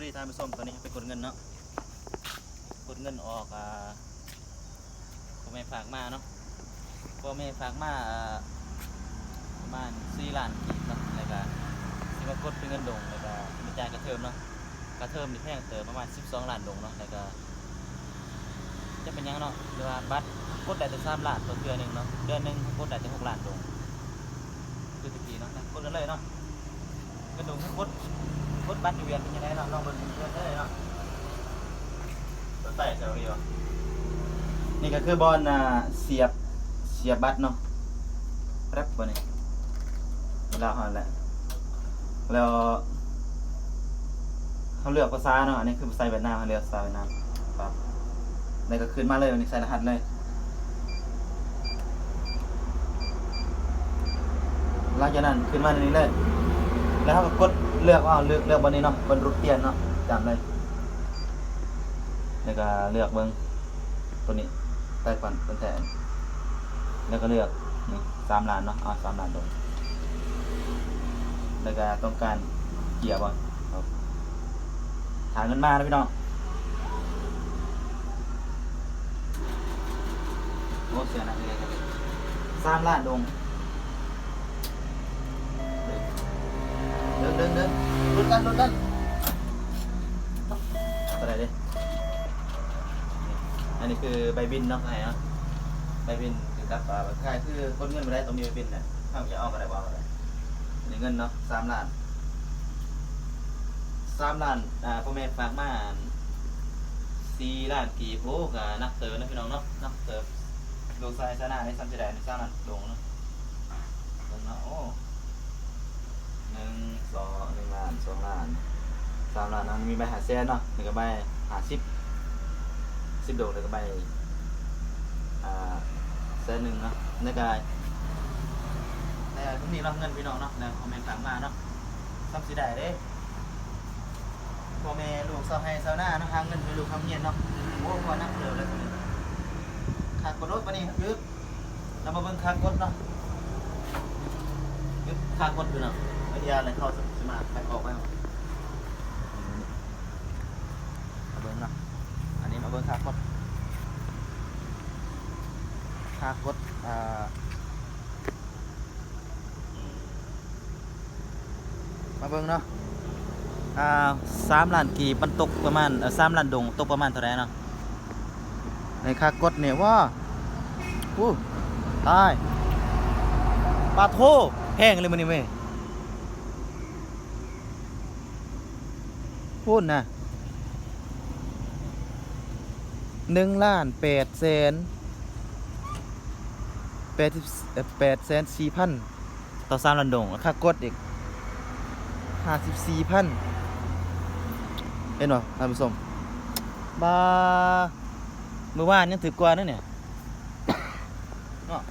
บริทานไปส้มตอนนี้ไปกดเงินเนาะกดเงินออกอ่าพ่อแม่ฝากมาเนาะพ่อแม่ฝากมาอ่าประมาณสี่ล้านกีบเนาะแล้วก็สิมากดเป็นเงินดงแล้วก็มีจ่ายกระเทิมเนาะกระเทิมนี่แพงเติมประมาณ12ล้านดงเนาะแล้วก็จะเป็นยังเนาะหรือว่าบัตรกดได้แต่3ล้านต่อเดือนหนึ่งเนาะเดือนหนึ่งกดได้แต่6ล้านดงคือตะกี้เนาะกดกันเลยเนาะกระดงทั้งกด รถบัสอยู่เวียนเป็นยังไงเนาะลองเบิ่งเพื่อนได้เนาะรถไฟเซลล์ดีวะนี่ก็คือบอลอ่าเสียบเสียบบัตรเนาะแรปบ่นี่เวลาหอนแหละแล้วเขาเลือกภาษาเนาะอันนี้คือภาษาเวียดนามเขาเลือกภาษาเวียดนามครับนี่ก็ขึ้นมาเลยวันนี้ใส่รหัสเลยหลังจากนั้นขึ้นมาในนี้เลย แล้วเขาก็กดเลือกว่าเลือกเลือกบนนี้เนาะบนรูปเตียนเนาะจำเลยแล้วก็เลือกเบิ้งตัวนี้ใต้ฟันเป็นแทนแล้วก็เลือกนี่สามล้านเนาะเอาสามล้านตรงแล้วก็ต้องการเกียร์บ่ครับหาเงินมานะพี่น้องโอ้เสียนะเลยสามล้านดง เดิ นเดินเดินลุ้นกันลุ้นกันอะไรดิอันนี้คือใบบินเนาะไงเนาะใบบินคือกับอ่าค่คือคนเงินมาได้ต้องมีใบบินเนี่ยถ้าจะเอาอะไรบ้างอะไรนนี้เงินเนาะสามล้านสามล้านอ่าพ่อแม่ฝากมาสี่ล้านกี่โอ้กะนักเติมนะพี่น้องเนาะนักเติมลงทรายชนะในซัมเจไดในสามล้านลงเนาะลงเนาะโอ้ หนึ่งสองหนึ่งล้านสามล้านนั้นมีใบหาแสนเนาะหนึ่งกับใบหาสิบสิบดอกหนึ่งกับใบอ่าแสนหนึ่งเนาะในก็แต่พรุ่นี้เราเงินพี่น้องเนาะแล้วคอมเมนต์ฝากมาเนาะซ้ำสีได้เด้พ่อแม่ลูกเศร้าให้เศร้าหน้าเนาะหาเงินให้ลูกทำเงียนเนาะโอ้พอนักเร็วเลยคนนี้ขาดกดรถปะนี่ยึดเรามาเบิ่งขากดเนาะยึดขากดอยู่เนาะวิทยาอะไรเข้าสมาไปออกไปเอามาเบิ้งเนาะอันนี้มาเบิ้งคากด คากดมาเบิ้งเนาะอ่าสามล้านกีบมันตกประมาณสามล้านดงตกประมาณเท่าไหร่เนาะในคากดเนี่ยว่าอู้ตายปลาโทแห้งเลยมันนี่เว้ยพูดนะหนึ่งล้านแปดแสน แปดแปดแสนสี่พันต่อสามลันดงแล้วค่ากดอีกห้าสิบสี่พันเห็นป่ะท่านผู้ชมบาเมื่อวานยังถือกว่านั่นเนี่ยเนาะ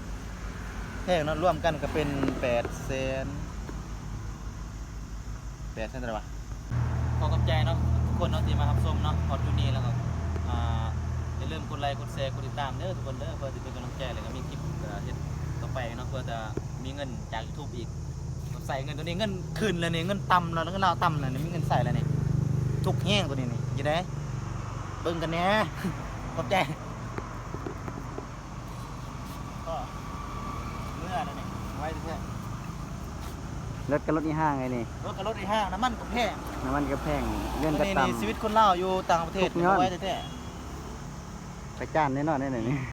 แพงเนาะร่วมกันก็เป็นแปดแสนแปดแสนเท่าไรวะขอกำใจเนาะทุกคนเนาะที่มารับชมเนาะพอดูนี่แล้วก็อ่าาลืมกดไลค์กดแชร์กดติดตามเด้อทุกคนเด้อเพื่อจะเป็นกำลังใจแล้วก็มีคลิปเอ่อเฮ็ดต่อไปเนาะเพื่อจะมีเงินจาก YouTube อีกใส่เงินตัวนี้เงินขึ้นแล้วนี่เงินต่ำแล้วเงินเราต่ำแล้วนี่มีเงินใส่แล้วนี่ทุกแห้งตัวนี้นี่อยังไงเบิ่งกันแหน่ขอบใจก็เมื่อนั่นนี่ไว้แท้รถกับรถนี่ห้างไงนี่รถกับรถในห้างน้ำมันก็แพงน้ำมันก็แพงเงินก็นี่ต่นี่ชีวิตคนเล่าวอยู่ต่างประเทศทุกย้อนเอาไว้แท้ๆำ ไปจ้านแน่นอนแน่นอนนี่